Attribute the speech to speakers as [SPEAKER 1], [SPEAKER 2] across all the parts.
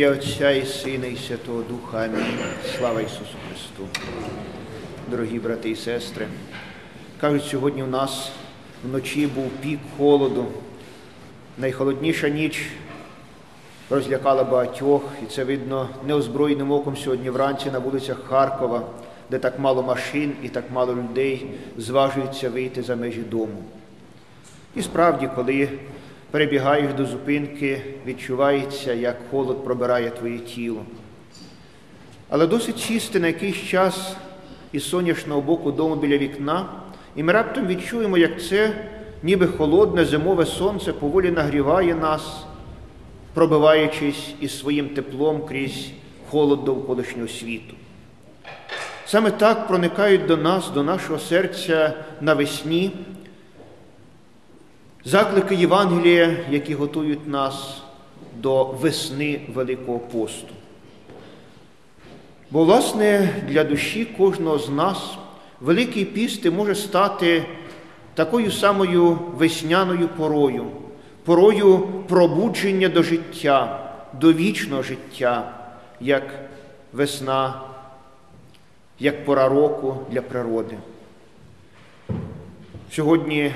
[SPEAKER 1] ім'я Отця і Сина, і Святого Духа. Амінь. Слава Ісусу Христу. Дорогі брати і сестри, кажуть, сьогодні у нас вночі був пік холоду. Найхолодніша ніч розлякала багатьох, і це видно неозброєним оком сьогодні вранці на вулицях Харкова, де так мало машин і так мало людей зважуються вийти за межі дому. І справді, коли перебігаєш до зупинки, відчувається, як холод пробирає твоє тіло. Але досить сісти на якийсь час із сонячного боку дому біля вікна, і ми раптом відчуємо, як це, ніби холодне зимове сонце поволі нагріває нас, пробиваючись із своїм теплом крізь холод довколишнього світу. Саме так проникають до нас, до нашого серця навесні заклики Євангелія, які готують нас до весни Великого посту. Бо, власне, для душі кожного з нас Великий піст може стати такою самою весняною порою, порою пробудження до життя, до вічного життя, як весна, як пора року для природи. Сьогодні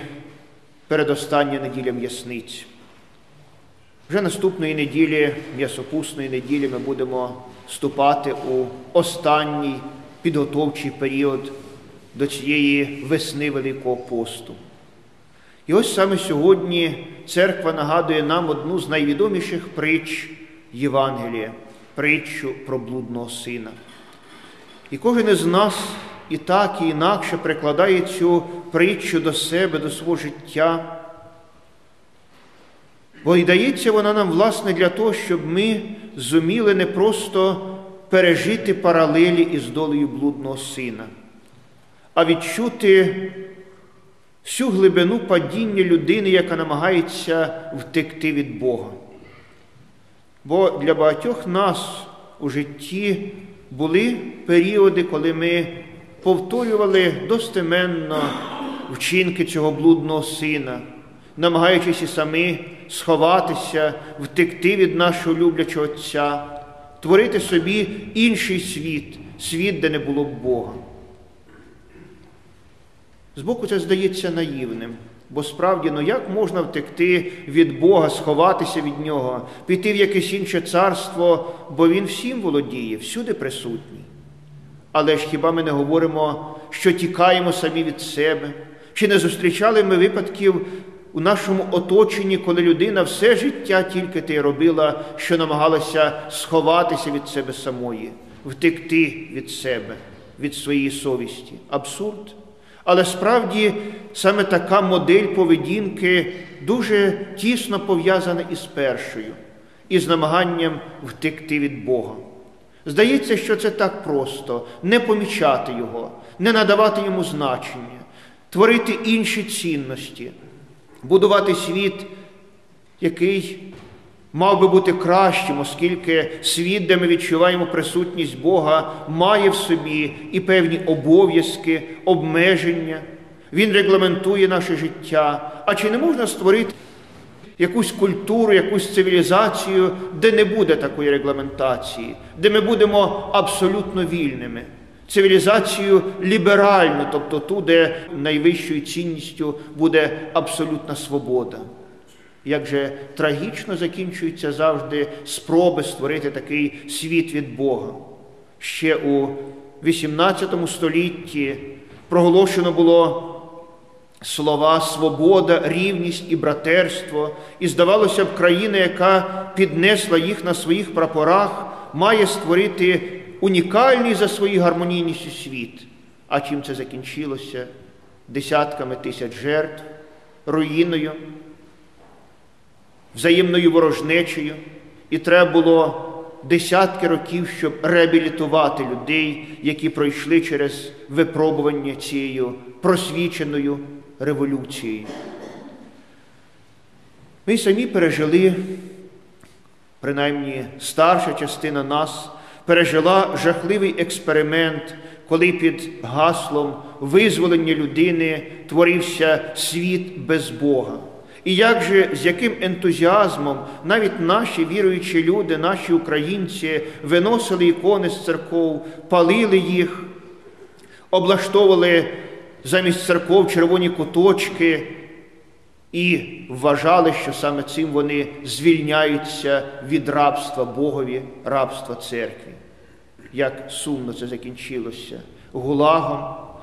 [SPEAKER 1] передостання неділя м'ясниць. Вже наступної неділі, м'ясопусної неділі, ми будемо вступати у останній підготовчий період до цієї весни Великого посту. І ось саме сьогодні церква нагадує нам одну з найвідоміших притч Євангелія, притчу про блудного сина. І кожен із нас і так, і інакше прикладає цю притчу до себе, до свого життя. Бо і дається вона нам, власне, для того, щоб ми зуміли не просто пережити паралелі із долею блудного сина, а відчути всю глибину падіння людини, яка намагається втекти від Бога. Бо для багатьох нас у житті були періоди, коли ми повторювали достеменно вчинки цього блудного сина, намагаючись і самі сховатися, втекти від нашого люблячого Отця, творити собі інший світ, світ, де не було б Бога. Збоку це здається наївним, бо справді, ну як можна втекти від Бога, сховатися від Нього, піти в якесь інше царство, бо Він всім володіє, всюди присутній. Але ж хіба ми не говоримо, що тікаємо самі від себе? Чи не зустрічали ми випадків у нашому оточенні, коли людина все життя тільки те робила, що намагалася сховатися від себе самої, втекти від себе, від своєї совісті? Абсурд. Але справді саме така модель поведінки дуже тісно пов'язана із першою, із намаганням втекти від Бога. Здається, що це так просто не помічати його, не надавати йому значення, творити інші цінності, будувати світ, який мав би бути кращим, оскільки світ, де ми відчуваємо присутність Бога, має в собі і певні обов'язки, обмеження. Він регламентує наше життя. А чи не можна створити якусь культуру, якусь цивілізацію, де не буде такої регламентації, де ми будемо абсолютно вільними. Цивілізацію ліберальну, тобто ту, де найвищою цінністю буде абсолютна свобода. Як же трагічно закінчуються завжди спроби створити такий світ від Бога. Ще у XVIII столітті проголошено було слова свобода, рівність і братерство, і здавалося б, країна, яка піднесла їх на своїх прапорах, має створити унікальний за своєю гармонійністю світ. А чим це закінчилося? Десятками тисяч жертв, руїною, взаємною ворожнечею, і треба було десятки років, щоб реабілітувати людей, які пройшли через випробування цією просвіченою революцією. Ми самі пережили, принаймні старша частина нас, пережила жахливий експеримент, коли під гаслом визволення людини творився світ без Бога. І як же, з яким ентузіазмом навіть наші віруючі люди, наші українці виносили ікони з церков, палили їх, облаштовували замість церков червоні куточки і вважали, що саме цим вони звільняються від рабства Богові, рабства церкві. Як сумно це закінчилося гулагом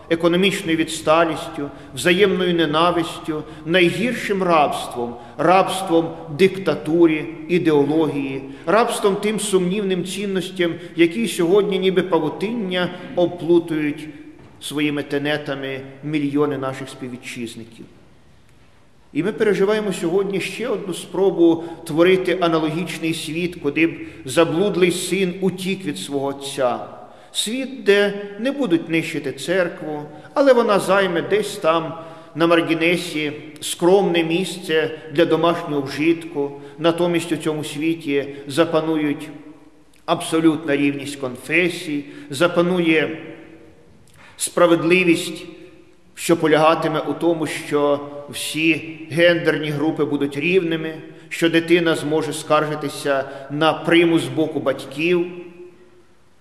[SPEAKER 1] економічною відсталістю, взаємною ненавистю, найгіршим рабством, рабством диктатурі, ідеології, рабством тим сумнівним цінностям, які сьогодні, ніби павутиння, оплутують своїми тенетами мільйони наших співвітчизників. І ми переживаємо сьогодні ще одну спробу творити аналогічний світ, куди б заблудлий син утік від свого Отця світ, де не будуть нищити церкву, але вона займе десь там на Маргінесі скромне місце для домашнього вжитку. Натомість у цьому світі запанують абсолютна рівність конфесій, запанує справедливість. Що полягатиме у тому, що всі гендерні групи будуть рівними, що дитина зможе скаржитися на примус з боку батьків,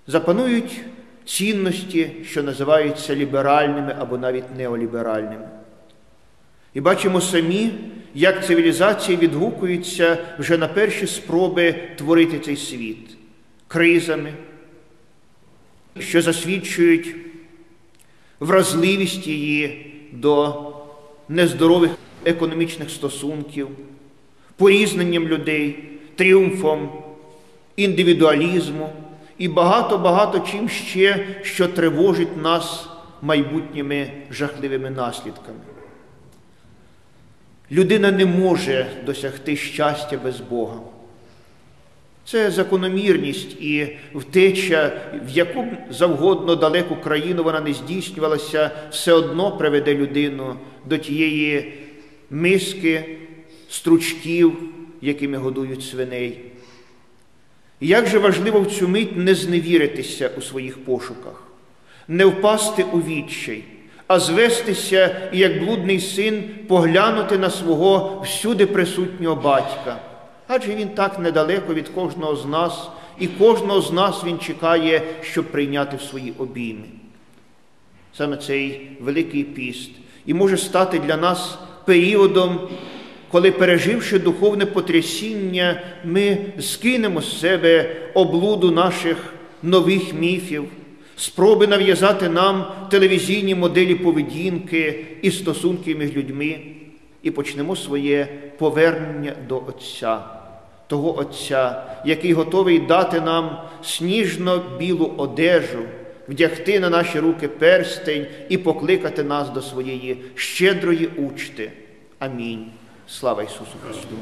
[SPEAKER 1] запанують цінності, що називаються ліберальними або навіть неоліберальними. І бачимо самі, як цивілізація відгукується вже на перші спроби творити цей світ кризами, що засвідчують вразливість її до нездорових економічних стосунків, порізненням людей, тріумфом індивідуалізму і багато-багато чим ще, що тривожить нас майбутніми жахливими наслідками. Людина не може досягти щастя без Бога. Це закономірність і втеча, в яку завгодно далеку країну вона не здійснювалася, все одно приведе людину до тієї миски стручків, якими годують свиней. І як же важливо в цю мить не зневіритися у своїх пошуках, не впасти у відчай, а звестися і як блудний син поглянути на свого всюди присутнього батька. Адже він так недалеко від кожного з нас, і кожного з нас він чекає, щоб прийняти в свої обійми. Саме цей Великий піст і може стати для нас періодом коли, переживши духовне потрясіння, ми скинемо з себе облуду наших нових міфів, спроби нав'язати нам телевізійні моделі поведінки і стосунки між людьми, і почнемо своє повернення до Отця, того Отця, який готовий дати нам сніжно-білу одежу. Вдягти на наші руки перстень і покликати нас до своєї щедрої учти. Амінь. Слава Ісусу Христу!